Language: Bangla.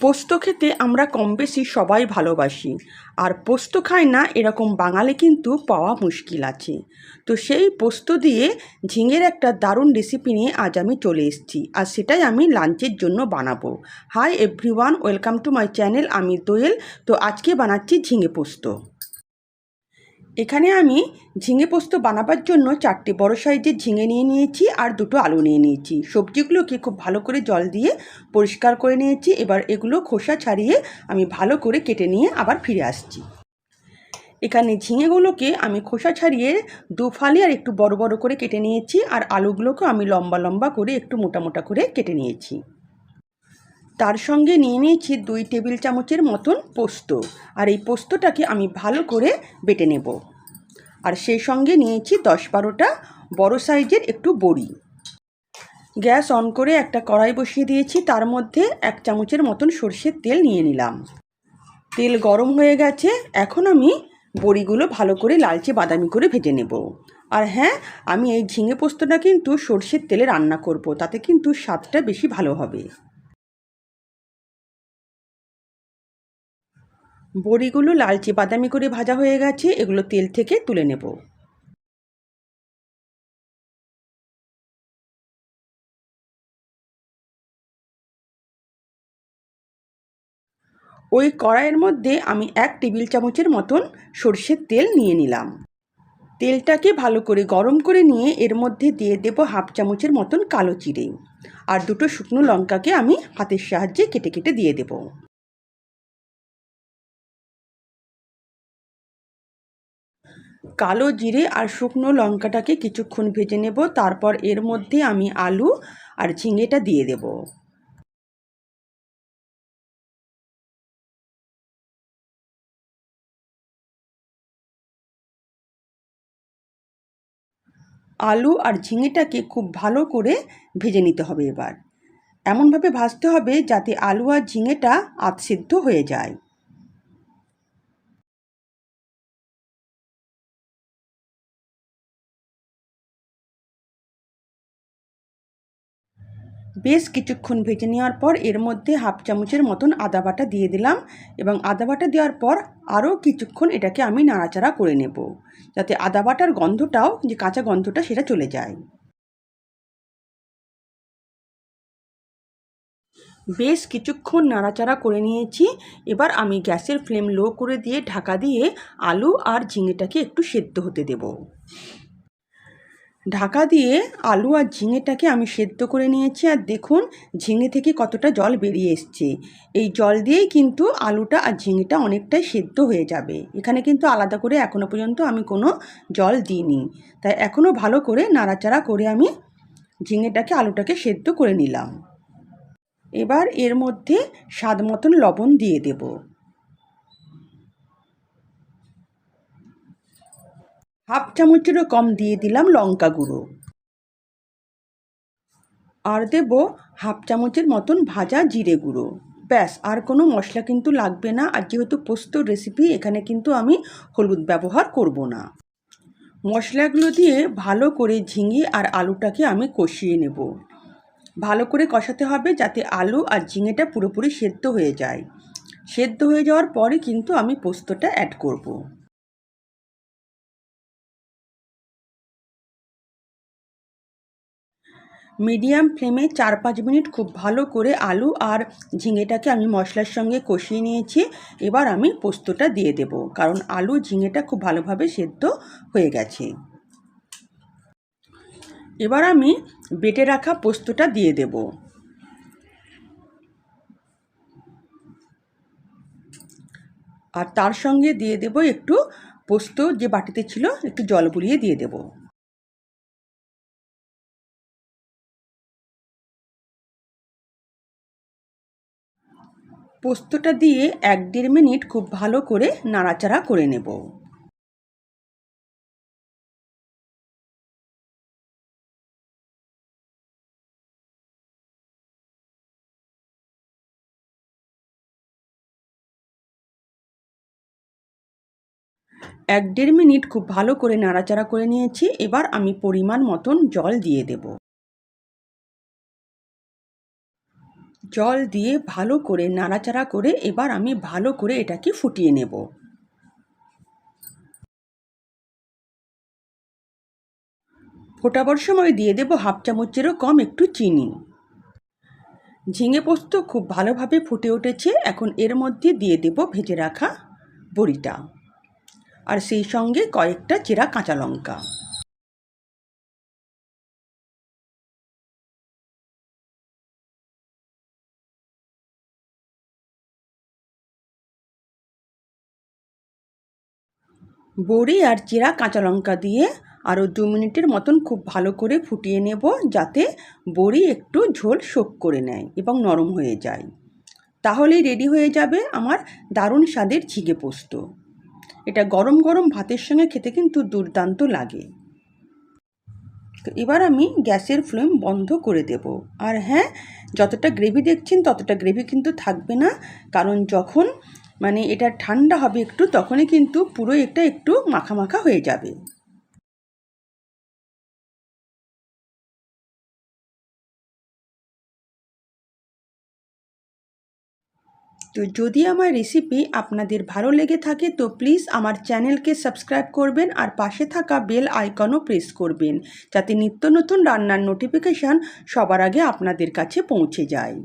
পোস্ত খেতে আমরা কম বেশি সবাই ভালোবাসি। আর পোস্ত খায় না এরকম বাঙালি কিন্তু পাওয়া মুশকিল আছে। তো সেই পোস্ত দিয়ে ঝিঙের একটা দারুণ রেসিপি নিয়ে আজ আমি চলে এসেছি। আর সেটাই আমি লাঞ্চের জন্য বানাবো। Hi everyone welcome to my channel আমি দোয়েল। তো আজকে বানাচ্ছি ঝিঙে পোস্ত। এখানে আমি ঝিঙে পোস্ত বানাবার জন্য চারটে বড় সাইজের ঝিঙে নিয়ে নিয়েছি আর দুটো আলু নিয়ে নিয়েছি। সবজিগুলোকে খুব ভালো করে জল দিয়ে পরিষ্কার করে নিয়েছি। এবার এগুলো খোসা ছাড়িয়ে আমি ভালো করে কেটে নিয়ে আবার ফিরে আসছি। এখানে ঝিঙেগুলোকে আমি খোসা ছাড়িয়ে দু ফালি আর একটু বড় বড় করে কেটে নিয়েছি। আর আলুগুলোকে আমি লম্বা লম্বা করে একটু মোটা মোটা করে কেটে নিয়েছি। তার সঙ্গে নিয়ে নিয়েছি দুই টেবিল চামচের মতন পোস্ত। আর এই পোস্তটাকে আমি ভালো করে বেটে নেব। আর সেই সঙ্গে নিয়েছি দশ বারোটা বড় সাইজের একটু বড়ি। গ্যাস অন করে একটা কড়াই বসিয়ে দিয়েছি, তার মধ্যে এক চামচের মতন সর্ষের তেল নিয়ে নিলাম। তেল গরম হয়ে গেছে, এখন আমি বড়িগুলো ভালো করে লালচে বাদামি করে ভেজে নেব। আর হ্যাঁ আমি এই ঝিঙে পোস্তটা কিন্তু সর্ষের তেলে রান্না করব, তাতে কিন্তু স্বাদটা বেশি ভালো হবে। বড়িগুলো লালচে বাদামি করে ভাজা হয়ে গেছে, এগুলো তেল থেকে তুলে নেব। ওই কড়াইয়ের মধ্যে আমি এক টেবিল চামচের মতন সর্ষের তেল নিয়ে নিলাম। তেলটাকে ভালো করে গরম করে নিয়ে এর মধ্যে দিয়ে দেব হাফ চামচের মতন কালো চিড়ে আর দুটো শুকনো লঙ্কাকে আমি হাতের সাহায্যে কেটে কেটে দিয়ে দেবো। কালো জিরে আর শুকনো লঙ্কাটাকে কিছুক্ষণ ভেজে নেব। তারপর এর মধ্যে আমি আলু আর ঝিঙেটা দিয়ে দেব। আলু আর ঝিঙেটাকে খুব ভালো করে ভেজে নিতে হবে এবার। এমনভাবে ভাজতে হবে যাতে আলু আর ঝিঙেটা আধসিদ্ধ হয়ে যায়। বেশ কিছুক্ষণ ভেজে নেওয়ার পর এর মধ্যে হাফ চামচের মতন আদা বাটা দিয়ে দিলাম এবং আদা বাটা দেওয়ার পর আরও কিছুক্ষণ এটাকে আমি নাড়াচাড়া করে নেব যাতে আদা বাটার গন্ধটাও, যে কাঁচা গন্ধটা সেটা চলে যায়। বেশ কিছুক্ষণ নাড়াচাড়া করে নিয়েছি। এবার আমি গ্যাসের ফ্লেম লো করে দিয়ে ঢাকা দিয়ে আলু আর ঝিঙেটাকে একটু সেদ্ধ হতে দেবো। ঢাকা দিয়ে আলু আর ঝিঙেটাকে আমি সেদ্ধ করে নিয়েছি আর দেখুন ঝিঙে থেকে কতটা জল বেরিয়ে এসছে। এই জল দিয়েই কিন্তু আলুটা আর ঝিঙেটা অনেকটাই সেদ্ধ হয়ে যাবে। এখানে কিন্তু আলাদা করে এখনও পর্যন্ত আমি কোনো জল দিইনি। তাই এখনও ভালো করে নাড়াচাড়া করে আমি ঝিঙেটাকে, আলুটাকে সেদ্ধ করে নিলাম। এবার এর মধ্যে স্বাদ মতন লবণ দিয়ে দেবো। হাফ চামচেরও কম দিয়ে দিলাম লঙ্কা গুঁড়ো। আর দেব হাফ চামচের মতন ভাজা জিরে গুঁড়ো। ব্যাস, আর কোনো মশলা কিন্তু লাগবে না। আর যেহেতু পোস্তর রেসিপি এখানে কিন্তু আমি হলুদ ব্যবহার করব না। মশলাগুলো দিয়ে ভালো করে ঝিঙে আর আলুটাকে আমি কষিয়ে নেব। ভালো করে কষাতে হবে যাতে আলু আর ঝিঙেটা পুরোপুরি সেদ্ধ হয়ে যায়। সেদ্ধ হয়ে যাওয়ার পরে কিন্তু আমি পোস্তটা অ্যাড করব। মিডিয়াম ফ্লেমে চার পাঁচ মিনিট খুব ভালো করে আলু আর ঝিঙেটাকে আমি মশলার সঙ্গে কষিয়ে নিয়েছি। এবার আমি পোস্তটা দিয়ে দেব, কারণ আলু, ঝিঙেটা খুব ভালোভাবে সেদ্ধ হয়ে গেছে। এবার আমি বেটে রাখা পোস্তটা দিয়ে দেব। আর তার সঙ্গে দিয়ে দেব একটু পোস্ত, যে বাটিতে ছিল, একটু জল বুলিয়ে দিয়ে দেবো। পোস্তটা দিয়ে এক দেড় মিনিট খুব ভালো করে নাড়াচাড়া করে নেব। এক দেড় মিনিট খুব ভালো করে নাড়াচাড়া করে নিয়েছি, এবার আমি পরিমাণ মতন জল দিয়ে দেব। জল দিয়ে ভালো করে নাড়াচাড়া করে এবার আমি ভালো করে এটাকে ফুটিয়ে নেব। ফোটাবার সময় দিয়ে দেবো হাফ চামচেরও কম একটু চিনি। ঝিঙে পোস্ত খুব ভালোভাবে ফুটে উঠেছে, এখন এর মধ্যে দিয়ে দেব ভেজে রাখা বড়িটা। আর সেই সঙ্গে কয়েকটা চেরা কাঁচা লঙ্কা। বড়ি আর চেরা কাঁচা লঙ্কা দিয়ে আরও দু মিনিটের মতন খুব ভালো করে ফুটিয়ে নেব যাতে বড়ি একটু ঝোল শোক করে নেয় এবং নরম হয়ে যায়। তাহলেই রেডি হয়ে যাবে আমার দারুণ স্বাদের ঝিঙে পোস্ত। এটা গরম গরম ভাতের সঙ্গে খেতে কিন্তু দুর্দান্ত লাগে। তো এবার আমি গ্যাসের ফ্লেম বন্ধ করে দেব। আর হ্যাঁ যতটা গ্রেভি দেখছেন ততটা গ্রেভি কিন্তু থাকবে না। কারণ যখন মানে এটা ঠান্ডা হবে একটু, তখনই কিন্তু পুরো এটা একটু মাখা মাখা হয়ে যাবে। তো যদি আমার রেসিপি আপনাদের ভালো লেগে থাকে, তো প্লিজ আমার চ্যানেলকে সাবস্ক্রাইব করবেন আর পাশে থাকা বেল আইকনও প্রেস করবেন, যাতে নিত্য নতুন রান্নার নোটিফিকেশান সবার আগে আপনাদের কাছে পৌঁছে যায়।